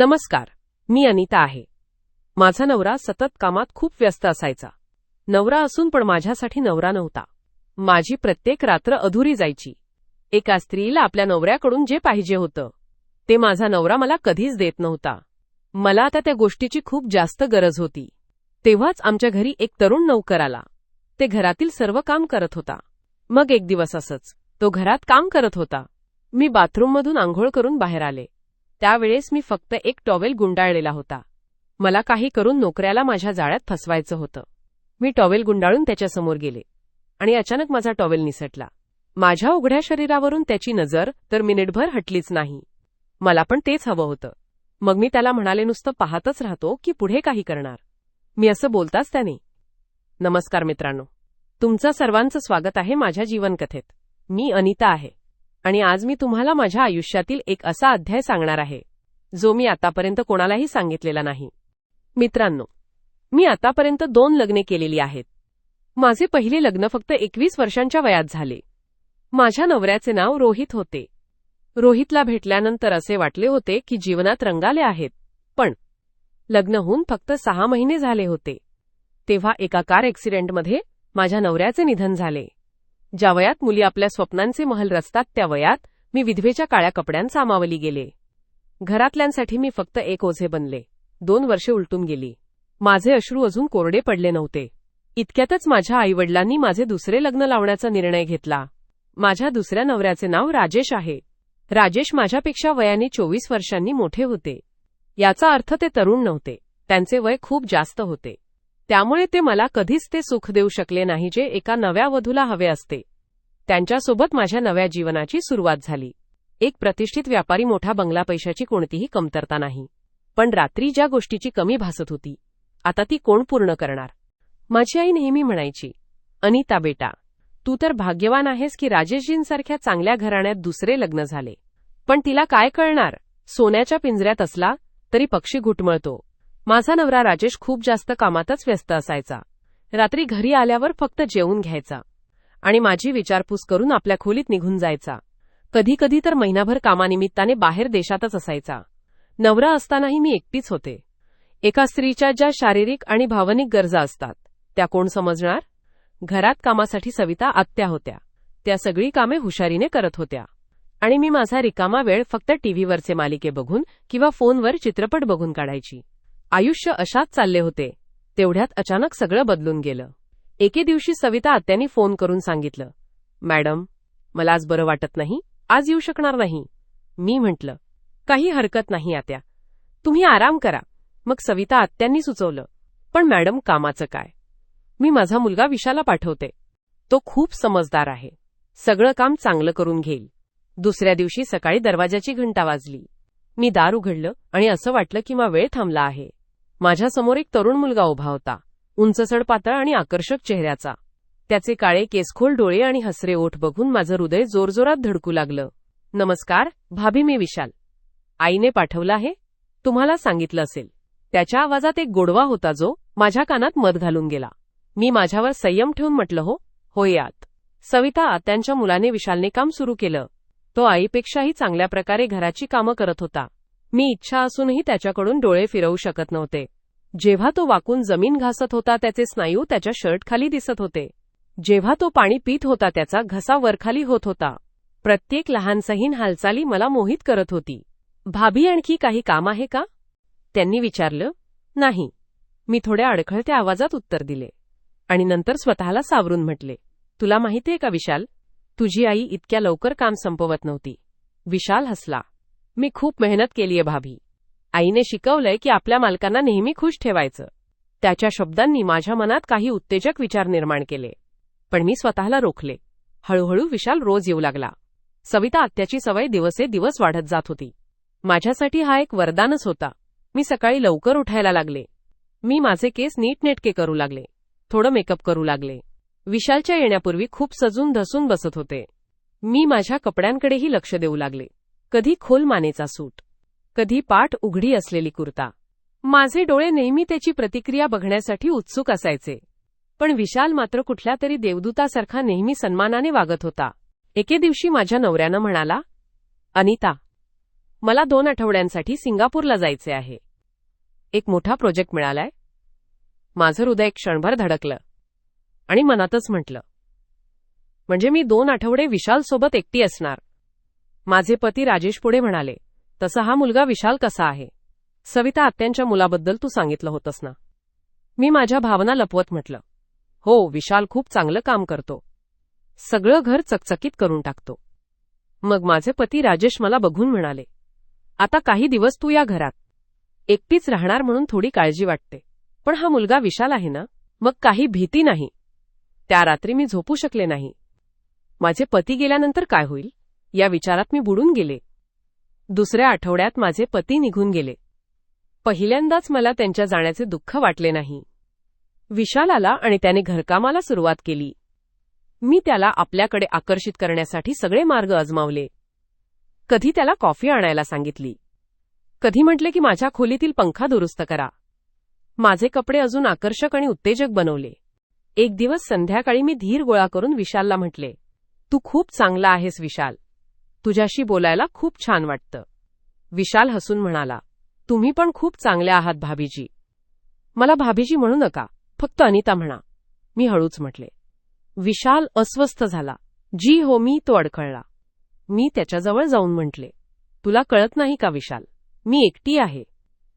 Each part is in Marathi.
नमस्कार मी अनिता आहे. माझा नवरा सतत कामात खूप व्यस्त असायचा. नवरा असून पण माझ्यासाठी नवरा नव्हता. माझी प्रत्येक रात्र अधुरी जायची. एका स्त्रीला आपल्या नवऱ्याकडून जे पाहिजे होतं ते माझा नवरा मला कधीच देत नव्हता. मला आता त्या गोष्टीची खूप जास्त गरज होती. तेव्हाच आमच्या घरी एक तरुण नौकर आला. ते घरातील सर्व काम करत होता. मग एक दिवस असंच तो घरात काम करत होता. मी बाथरूममधून आंघोळ करून बाहेर आले. त्यावेळेस मी फक्त एक टॉवेल गुंडाळलेला होता. मला काही करून नोकऱ्याला माझ्या जाळ्यात फसवायचं होतं. मी टॉवेल गुंडाळून त्याच्यासमोर गेले. आणि अचानक माझा टॉवेल निसटला. माझ्या उघड्या शरीरावरून त्याची नजर तर मिनिटभर हटलीच नाही. मला पण तेच हवं होतं. मग मी त्याला म्हणाले नुसतं पाहतच राहतो की पुढे काही करणार. मी असं बोलताच त्याने नमस्कार मित्रांनो. तुमचं सर्वांचं स्वागत आहे माझ्या जीवनकथेत. मी अनिता आहे. आणि आज मी तुम्हाला माझ्या आयुष्यातील एक असा अध्याय सांगणार आहे जो मी आतापर्यंत कोणालाही सांगितलेला नाही. मित्रांनो मी आतापर्यंत दोन लग्ने केलेली आहेत. माझे पहिले लग्न फक्त एकवीस वर्षांच्या वयात झाले. माझ्या नवऱ्याचे नाव रोहित होते. रोहितला भेटल्यानंतर असे वाटले होते की जीवनात रंगाले आहेत पण लग्न होऊन फक्त सहा महिने झाले होते. तेव्हा एका कार ॲक्सिडेंटमध्ये माझ्या नवऱ्याचे निधन झाले. ज्या वयात मुली आपल्या स्वप्नांचे महल रचतात त्या वयात मी विधवेच्या काळ्या कपड्यांत सामावली गेले. घरातल्यांसाठी मी फक्त एक ओझे बनले. दोन वर्षे उलटून गेली. माझे अश्रू अजून कोरडे पडले नव्हते. इतक्यातच माझ्या आईवडिलांनी माझे दुसरे लग्न लावण्याचा निर्णय घेतला. माझ्या दुसऱ्या नवऱ्याचे नाव राजेश आहे. राजेश माझ्यापेक्षा वयाने चोवीस वर्षांनी मोठे होते. याचा अर्थ ते तरुण नव्हते. त्यांचे वय खूप जास्त होते. त्यामुळे ते मला कधीच ते सुख देऊ शकले नाही जे एका नव्या वधूला हवे असते. त्यांच्यासोबत माझ्या नव्या जीवनाची सुरुवात झाली. एक प्रतिष्ठित व्यापारी मोठा बंगला पैशाची कोणतीही कमतरता नाही. पण रात्री ज्या गोष्टीची कमी भासत होती आता ती कोण पूर्ण करणार? माझी आई नेहमी म्हणायची अनिता बेटा तू तर भाग्यवान आहेस की राजेशजींसारख्या चांगल्या घराण्यात दुसरे लग्न झाले. पण तिला काय कळणार? सोन्याच्या पिंजऱ्यात असला तरी पक्षी घुटमळतो. माझा नवरा राजेश खूप जास्त कामातच व्यस्त असायचा. रात्री घरी आल्यावर फक्त जेवून घ्यायचा. आणि माझी विचारपूस करून आपल्या खोलीत निघून जायचा. कधी कधी तर महिनाभर कामानिमित्ताने बाहेर देशातच असायचा. नवरा असतानाही मी एकटीच होते. एका स्त्रीच्या ज्या शारीरिक आणि भावनिक गरजा असतात त्या कोण समजणार? घरात कामासाठी सविता आत्या होत्या. त्या सगळी कामे हुशारीने करत होत्या. आणि मी माझा रिकामा वेळ फक्त टीव्हीवरचे मालिके बघून किंवा फोनवर चित्रपट बघून काढायची. आयुष्य अशाच चालले होते. तेवढ्यात अचानक सगळं बदलून गेलं. एके दिवशी सविता आत्यांनी फोन करून सांगितलं मॅडम मला आज बरं वाटत नाही. आज येऊ शकणार नाही. मी म्हटलं काही हरकत नाही आत्या. तुम्ही आराम करा. मग सविता आत्यांनी सुचवलं पण मॅडम कामाचं काय? मी माझा मुलगा विशाला पाठवते. तो खूप समजदार आहे. सगळं काम चांगलं करून घेईल. दुसऱ्या दिवशी सकाळी दरवाजाची घंटा वाजली. मी दार उघडलं आणि असं वाटलं किंवा वेळ थांबला आहे. माझ्यासमोर एक तरुण मुलगा उभा होता. उंचसड पातळ आणि आकर्षक चेहऱ्याचा. त्याचे काळे केसखोल डोळे आणि हसरे ओठ बघून माझं हृदय जोरजोरात धडकू लागलं. नमस्कार भाभी मी विशाल. आईने पाठवलं आहे. तुम्हाला सांगितलं असेल. त्याच्या आवाजात एक गोडवा होता जो माझ्या कानात मध घालून गेला. मी माझ्यावर संयम ठेवून म्हटलं हो होय आत. सविता आत्यांच्या मुलाने विशालने काम सुरू केलं. तो आईपेक्षाही चांगल्या प्रकारे घराची कामं करत होता. मी इच्छा असूनही त्याच्याकडून डोळे फिरवू शकत नव्हते. जेव्हा तो वाकून जमीन घासत होता त्याचे स्नायू त्याच्या शर्टखाली दिसत होते. जेव्हा तो पाणी पित होता त्याचा घसा वरखाली होत होता. प्रत्येक लहानसहीन हालचाली मला मोहित करत होती. भाभी आणखी काही काम आहे का? त्यांनी विचारलं. नाही. मी थोड्या अडखळत्या आवाजात उत्तर दिले. आणि नंतर स्वतःला सावरून म्हटले. तुला माहितीये का विशाल? तुझी आई इतक्या लवकर काम संपवत नव्हती. विशाल हसला. मी खूप मेहनत केलीये भाभी. आईने शिकवलंय की आपल्या मालकांना नेहमी खुश ठेवायचं. त्याच्या शब्दांनी माझ्या मनात काही उत्तेजक विचार निर्माण केले. पण मी स्वतःला रोखले. हळूहळू विशाल रोज येऊ लागला. सविता आत्याची सवय दिवसे दिवस वाढत जात होती. माझ्यासाठी हा एक वरदानच होता. मी सकाळी लवकर उठायला लागले. मी माझे केस नीटनेटके करू लागले. थोडं मेकअप करू लागले. विशालच्या येण्यापूर्वी खूप सजून धसून बसत होते. मी माझ्या कपड्यांकडेही लक्ष देऊ लागले. कधी खोल मानेचा सूट कधी पाठ उघडी असलेली कुर्ता. माझे डोळे नेहमी त्याची प्रतिक्रिया बघण्यासाठी उत्सुक असायचे. पण विशाल मात्र कुठल्या तरी देवदूतासारखा नेहमी सन्मानाने वागत होता. एके दिवशी माझ्या नवऱ्यानं म्हणाला अनिता मला दोन आठवड्यांसाठी सिंगापूरला जायचे आहे. एक मोठा प्रोजेक्ट मिळालाय. माझं हृदय क्षणभर धडकलं आणि मनातच म्हटलं म्हणजे मी दोन आठवडे विशाल सोबत एकटी असणार. माझे पती राजेश पुढे म्हणाले तसा हा मुलगा विशाल कसा आहे? सविता आत्यांच्या मुलाबद्दल तू सांगितलं होतंस ना? मी माझ्या भावना लपवत म्हटलं हो विशाल खूप चांगलं काम करतो. सगळं घर चकचकीत करून टाकतो. मग माझे पती राजेश मला बघून म्हणाले आता काही दिवस तू या घरात. एकटीच राहणार म्हणून थोडी काळजी वाटते. पण हा मुलगा विशाल आहे ना? मग काही भीती नाही. त्या रात्री मी झोपू शकले नाही. माझे पती गेल्यानंतर काय होईल? या विचारात मी बुडून गेले. दुसऱ्या आठवड्यात माझे पती निघून गेले. पहिल्यांदाच मला त्यांच्या जाण्याचे दुःख वाटले नाही. विशाल आला आणि त्याने घरकामाला सुरुवात केली. मी त्याला आपल्याकडे आकर्षित करण्यासाठी सगळे मार्ग अजमावले कधी त्याला कॉफी आणायला सांगितली. कधी म्हटले की माझ्या खोलीतील पंखा दुरुस्त करा. माझे कपडे अजून आकर्षक आणि उत्तेजक बनवले. एक दिवस संध्याकाळी मी धीर गोळा करून विशालला म्हटले तू खूप चांगला आहेस विशाल. तुझ्याशी बोलायला खूप छान वाटतं. विशाल हसून म्हणाला तुम्ही पण खूप चांगल्या आहात भाभीजी. मला भाभीजी म्हणू नका फक्त अनिता म्हणा. मी हळूच म्हटले. विशाल अस्वस्थ झाला. जी हो मी तो अडखळला. मी त्याच्याजवळ जाऊन म्हटले तुला कळत नाही का विशाल? मी एकटी आहे.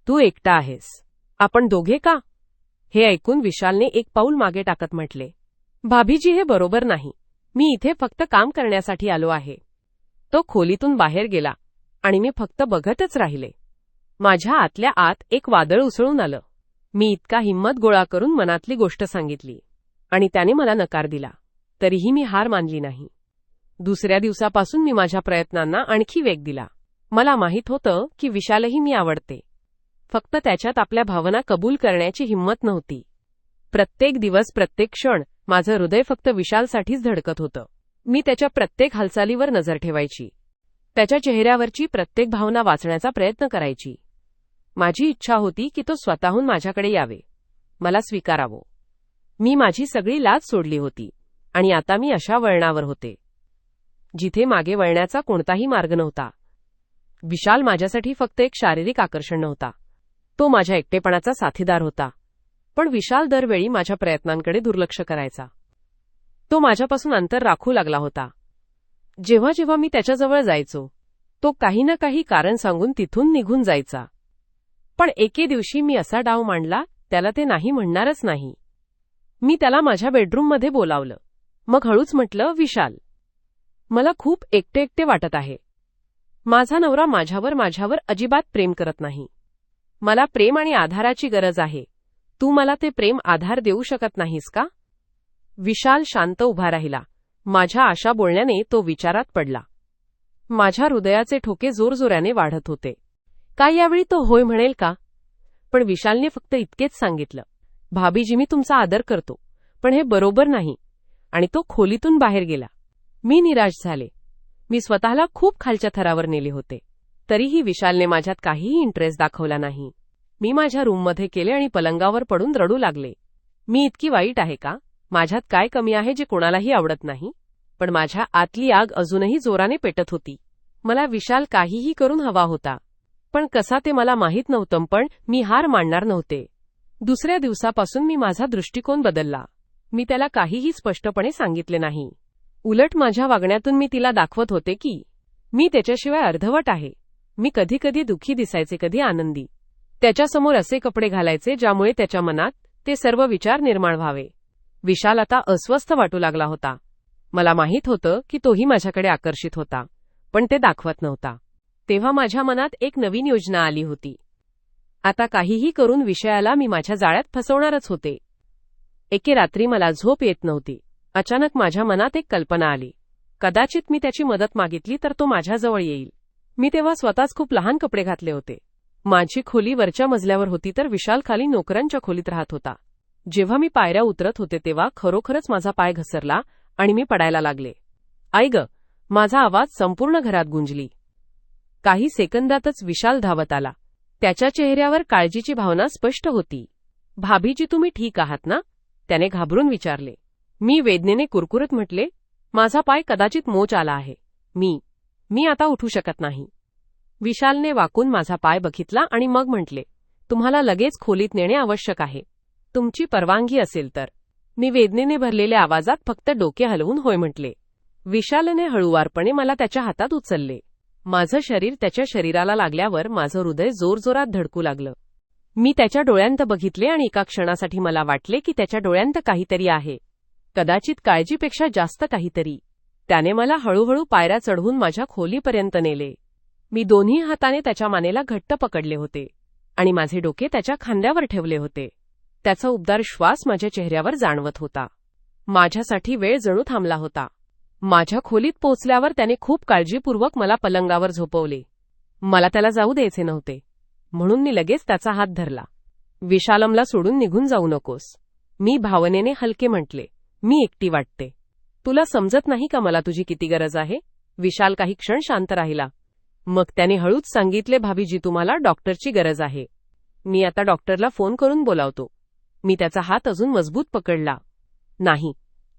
तू एकटा आहेस. आपण दोघे का? हे ऐकून विशालने एक पाऊल मागे टाकत म्हटले भाभीजी हे बरोबर नाही. मी इथे फक्त काम करण्यासाठी आलो आहे. तो खोलीतून बाहेर गेला आणि मी फक्त बघतच राहिले. माझ्या आतल्या आत एक वादळ उसळून आलं. मी इतका हिंमत गोळा करून मनातली गोष्ट सांगितली आणि त्याने मला नकार दिला. तरीही मी हार मानली नाही. दुसऱ्या दिवसापासून मी माझ्या प्रयत्नांना आणखी वेग दिला. मला माहीत होतं की विशालही मी आवडते. फक्त त्याच्यात आपल्या भावना कबूल करण्याची हिंमत नव्हती. प्रत्येक दिवस प्रत्येक क्षण माझं हृदय फक्त विशालसाठीच धडकत होतं. मी त्याच्या प्रत्येक हालचालीवर नजर ठेवायची. त्याच्या चेहऱ्यावरची प्रत्येक भावना वाचण्याचा प्रयत्न करायची. माझी इच्छा होती की तो स्वतःहून माझ्याकडे यावे. मला स्वीकारावं. मी माझी सगळी लाज सोडली होती आणि आता मी अशा वळणावर होते. जिथे मागे वळण्याचा कोणताही मार्ग नव्हता. विशाल माझ्यासाठी फक्त एक शारीरिक आकर्षण नव्हता. तो माझ्या एकटेपणाचा साथीदार होता. पण विशाल दरवेळी माझ्या प्रयत्नांकडे दुर्लक्ष करायचा. तो माझ्यापासून अंतर राखू लागला होता. जेव्हा जेव्हा मी त्याच्याजवळ जायचो तो काही ना काही कारण सांगून तिथून निघून जायचा. पण एके दिवशी मी असा डाव मांडला त्याला ते नाही म्हणणारच नाही. मी त्याला माझ्या बेडरूममध्ये बोलावलं. मग हळूच म्हटलं विशाल मला खूप एकटे एकटे वाटत आहे. माझा नवरा माझ्यावर माझ्यावर अजिबात प्रेम करत नाही. मला प्रेम आणि आधाराची गरज आहे. तू मला ते प्रेम आधार देऊ शकत नाहीस का? विशाल शांत उभा राहिला. माझ्या आशा बोलण्याने तो विचारात पडला. माझ्या हृदयाचे ठोके जोरजोऱ्याने वाढत होते. काय यावेळी तो होय म्हणेल का? पण विशालने फक्त इतकेच सांगितलं. भाभीजी मी तुमचा आदर करतो पण हे बरोबर नाही. आणि तो खोलीतून बाहेर गेला. मी निराश झाले. मी स्वतःला खूप खालच्या थरावर नेले होते. तरीही विशालने माझ्यात काहीही इंटरेस्ट दाखवला नाही. मी माझ्या रूममध्ये केले आणि पलंगावर पडून रडू लागले. मी इतकी वाईट आहे का? माझ्यात काय कमी आहे जे कोणालाही आवडत नाही? पण माझ्या आतली आग अजूनही जोराने पेटत होती. मला विशाल काहीही करून हवा होता. पण कसा ते मला माहीत नव्हतं पण मी हार मांडणार नव्हते. दुसऱ्या दिवसापासून मी माझा दृष्टिकोन बदलला. मी त्याला काहीही स्पष्टपणे सांगितले नाही. उलट माझ्या वागण्यातून मी तिला दाखवत होते की मी त्याच्याशिवाय अर्धवट आहे. मी कधी कधी दुःखी दिसायचे कधी आनंदी. त्याच्यासमोर असे कपडे घालायचे ज्यामुळे त्याच्या मनात ते सर्व विचार निर्माण व्हावे. विशाल आता अस्वस्थ वाटू लागला होता. मला माहीत होतं की तोही माझ्याकडे आकर्षित होता पण ते दाखवत नव्हता. तेव्हा माझ्या मनात एक नवीन योजना आली होती. आता काहीही करून विषयाला मी माझ्या जाळ्यात फसवणारच होते. एके रात्री मला झोप येत नव्हती. अचानक माझ्या मनात एक कल्पना आली. कदाचित मी त्याची मदत मागितली तर तो माझ्याजवळ येईल. मी तेव्हा स्वतःच खूप लहान कपडे घातले होते. माझी खोली वरच्या मजल्यावर होती तर विशाल खाली नोकरांच्या खोलीत राहत होता. जेव्हा मी पायऱ्या उतरत होते तेव्हा खरोखरच माझा पाय घसरला आणि मी पडायला लागले. आई ग माझा आवाज संपूर्ण घरात गुंजली. काही सेकंदातच विशाल धावत आला. त्याच्या चेहऱ्यावर काळजीची भावना स्पष्ट होती. भाभीजी तुम्ही ठीक आहात ना? त्याने घाबरून विचारले. मी वेदनेने कुरकुरत म्हटले माझा पाय कदाचित मोच आला आहे. मी मी आता उठू शकत नाही. विशालने वाकून माझा पाय बघितला आणि मग म्हटले तुम्हाला लगेच खोलीत नेणे आवश्यक आहे. तुमची परवानगी असेल तर. मी वेदनेने भरलेल्या आवाजात फक्त डोके हलवून होय म्हटले. विशालने हळुवारपणे मला त्याच्या हातात उचलले. माझं शरीर त्याच्या शरीराला लागल्यावर माझं हृदय जोरजोरात धडकू लागलं. मी त्याच्या डोळ्यांत बघितले आणि एका क्षणासाठी मला वाटले की त्याच्या डोळ्यांत काहीतरी आहे. कदाचित काळजीपेक्षा जास्त काहीतरी. त्याने मला हळूहळू पायऱ्या चढवून माझ्या खोलीपर्यंत नेले. मी दोन्ही हाताने त्याच्या मानेला घट्ट पकडले होते. आणि माझे डोके त्याच्या खांद्यावर ठेवले होते. त्याचा उबदार श्वास माझ्या चेहऱ्यावर जाणवत होता. माझ्यासाठी वेळ जणू थांबला होता. माझ्या खोलीत पोचल्यावर त्याने खूप काळजीपूर्वक मला पलंगावर झोपवले. मला त्याला जाऊ द्यायचे नव्हते. म्हणून मी लगेच त्याचा हात धरला. विशालमला सोडून निघून जाऊ नकोस. मी भावनेने हलके म्हटले. मी एकटी वाटते. तुला समजत नाही का मला तुझी किती गरज आहे? विशाल काही क्षण शांत राहिला. मग त्याने हळूच सांगितले भाभीजी तुम्हाला डॉक्टरची गरज आहे. मी आता डॉक्टरला फोन करून बोलावतो. मी त्याचा हात अजून मजबूत पकडला. नाही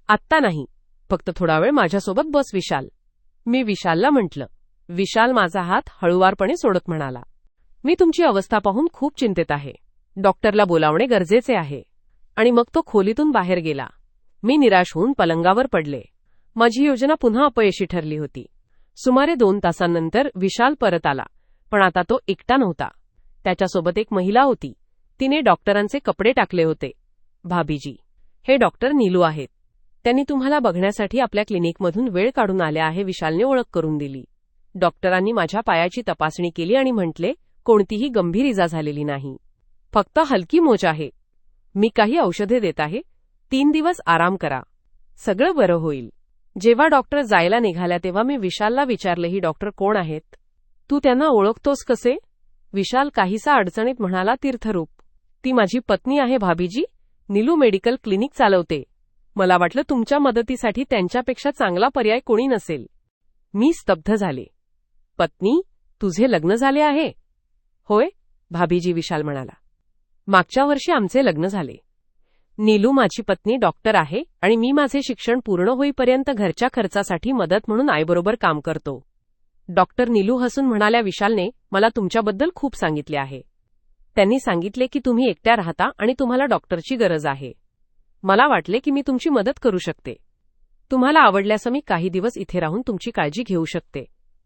आत्ता नाही. फक्त थोडा वेळ माझ्यासोबत बस विशाल. मी विशालला म्हटलं. विशाल माझा हात हळुवारपणे सोडत म्हणाला. मी तुमची अवस्था पाहून खूप चिंतेत आहे. डॉक्टरला बोलावणे गरजेचे आहे. आणि मग तो खोलीतून बाहेर गेला. मी निराश होऊन पलंगावर पडले. माझी योजना पुन्हा अपयशी ठरली होती. सुमारे दोन तासांनंतर विशाल परत आला पण आता तो एकटा नव्हता. त्याच्यासोबत एक महिला होती. तिने डॉक्टरांचे कपडे टाकले होते. भाभीजी हे डॉक्टर नीलू आहेत. त्यांनी तुम्हाला बघण्यासाठी आपल्या क्लिनिकमधून वेळ काढून आल्या आहे विशालने ओळख करून दिली. डॉक्टरांनी माझ्या पायाची तपासणी केली आणि म्हटले कोणतीही गंभीर इजा झालेली नाही. फक्त हलकी मोज आहे. मी काही औषधे देत आहे. तीन दिवस आराम करा. सगळं बरं होईल. जेव्हा डॉक्टर जायला निघाल्या तेव्हा मी विशालला विचारले ही डॉक्टर कोण आहेत? तू त्यांना ओळखतोस कसे? विशाल काहीसा अडचणीत म्हणाला तीर्थरूप. ती माझी पत्नी आहे भाभीजी. निलू मेडिकल क्लिनिक चालवते. मला वाटलं तुमच्या मदतीसाठी त्यांच्यापेक्षा चांगला पर्याय कोणी नसेल. मी स्तब्ध झाले. पत्नी तुझे लग्न झाले आहे? होय भाभीजी विशाल म्हणाला. मागच्या वर्षी आमचे लग्न झाले. नीलू माझी पत्नी डॉक्टर आहे आणि मी माझे शिक्षण पूर्ण होईपर्यंत घरच्या खर्चासाठी मदत म्हणून आईबरोबर काम करतो. डॉक्टर नीलू हसून म्हणाल्या विशालने मला तुमच्याबद्दल खूप सांगितले आहे. त्यांनी सांगितले की तुम्ही एकट्या राहता आणि तुम्हाला डॉक्टरची गरज आहे. मला वाटले की मी तुमची मदत करू शकते. तुम्हाला आवडल्यास मी काही दिवस इथे राहून तुमची काळजी घेऊ शकते.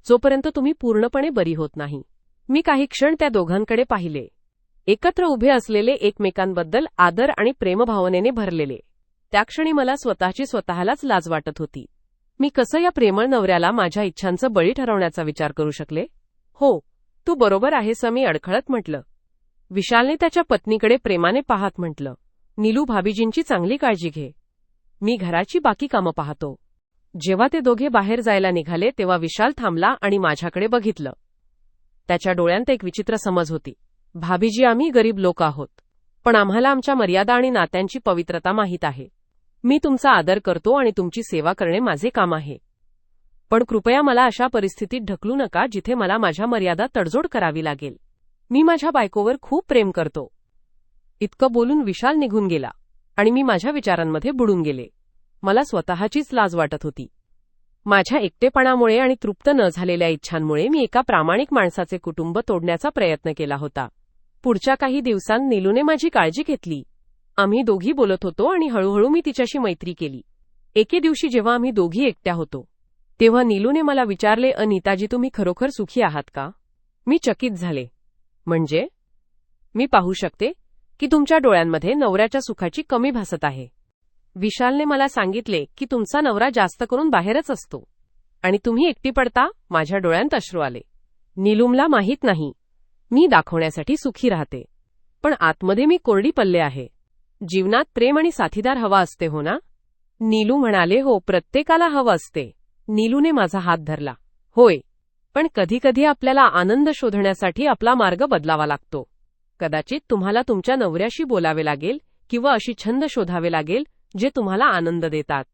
जोपर्यंत तुम्ही पूर्णपणे बरी होत नाही. मी काही क्षण त्या दोघांकडे पाहिले. एकत्र उभे असलेले एकमेकांबद्दल आदर आणि प्रेमभावनेने भरलेले. त्या क्षणी मला स्वतःची स्वतःलाच लाज वाटत होती. मी कसं या प्रेमळ नवऱ्याला माझ्या इच्छांचं बळी ठरवण्याचा विचार करू शकले? हो तू बरोबर आहेस मी अडखळत म्हटलं. विशालने त्याच्या पत्नीकडे प्रेमाने पाहत म्हटलं नीलू भाभीजींची चांगली काळजी घे. मी घराची बाकी कामं पाहतो. जेव्हा ते दोघे बाहेर जायला निघाले तेव्हा विशाल थांबला आणि माझ्याकडे बघितलं. त्याच्या डोळ्यांत एक विचित्र समज होती. भाभीजी आम्ही गरीब लोक आहोत. पण आम्हाला आमच्या मर्यादा आणि नात्यांची पवित्रता माहीत आहे. मी तुमचा आदर करतो आणि तुमची सेवा करणे माझे काम आहे. पण कृपया मला अशा परिस्थितीत ढकलू नका जिथे मला माझ्या मर्यादा तडजोड करावी लागेल. मी माझ्या बायकोवर खूप प्रेम करतो. इतकं बोलून विशाल निघून गेला आणि मी माझ्या विचारांमध्ये बुडून गेले. मला स्वतःचीच लाज वाटत होती. माझ्या एकटेपणामुळे आणि तृप्त न झालेल्या इच्छांमुळे मी एका प्रामाणिक माणसाचे कुटुंब तोडण्याचा प्रयत्न केला होता. पुढच्या काही दिवसांत नीलूने माझी काळजी घेतली. आम्ही दोघी बोलत होतो आणि हळूहळू मी तिच्याशी मैत्री केली. एके दिवशी जेव्हा आम्ही दोघी एकट्या होतो तेव्हा नीलूने मला विचारले अनिताजी तुम्ही खरोखर सुखी आहात का? मी चकित झाले. म्हणजे? मी पाहू शकते की तुमच्या डोळ्यांमध्ये नवऱ्याच्या सुखाची कमी भासत आहे. विशालने मला सांगितले की तुमचा नवरा जास्त करून बाहेरच असतो. आणि तुम्ही एकटी पडता माझ्या डोळ्यांत अश्रू आले. नीलूमला माहीत नाही. मी दाखवण्यासाठी सुखी राहते. पण आतमध्ये मी कोरडी पल्ले आहे. जीवनात प्रेम आणि साथीदार हवा असते हो ना? नीलू म्हणाले हो प्रत्येकाला हवं असते. नीलूने माझा हात धरला. होय पण कधीकधी आपल्याला आनंद शोधण्यासाठी आपला मार्ग बदलावा लागतो. कदाचित तुम्हाला तुमच्या नवऱ्याशी बोलावे लागेल किंवा अशी छंद शोधावे लागेल जे तुम्हाला आनंद देतात.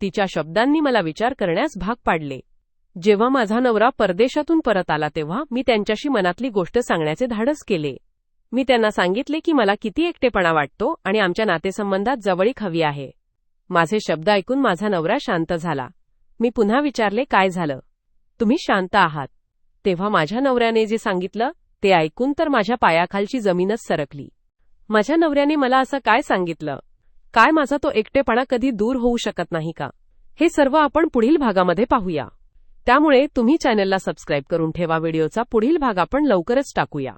तिच्या शब्दांनी मला विचार करण्यास भाग पाडले. जेव्हा माझा नवरा परदेशातून परत आला तेव्हा मी त्यांच्याशी मनातली गोष्ट सांगण्याचे धाडस केले. मी त्यांना सांगितले की मला किती एकटेपणा वाटतो आणि आमच्या नातेसंबंधात जवळीक हवी आहे. माझे शब्द ऐकून माझा नवरा शांत झाला. मी पुन्हा विचारले काय झालं? तुम्ही शांत आहात. तेव्हा माझ्या नवऱ्याने जे सांगितलं ते ऐकून तर माझ्या पायाखालची जमीनच सरकली. माझ्या नवऱ्याने मला असं काय सांगितलं? काय माझा तो एकटेपणा कधी दूर होऊ शकत नाही का? हे सर्व आपण पुढील भागामध्ये पाहूया. त्यामुळे तुम्ही चॅनलला सबस्क्राईब करून ठेवा व्हिडिओचा पुढील भाग आपण लवकरच टाकूया.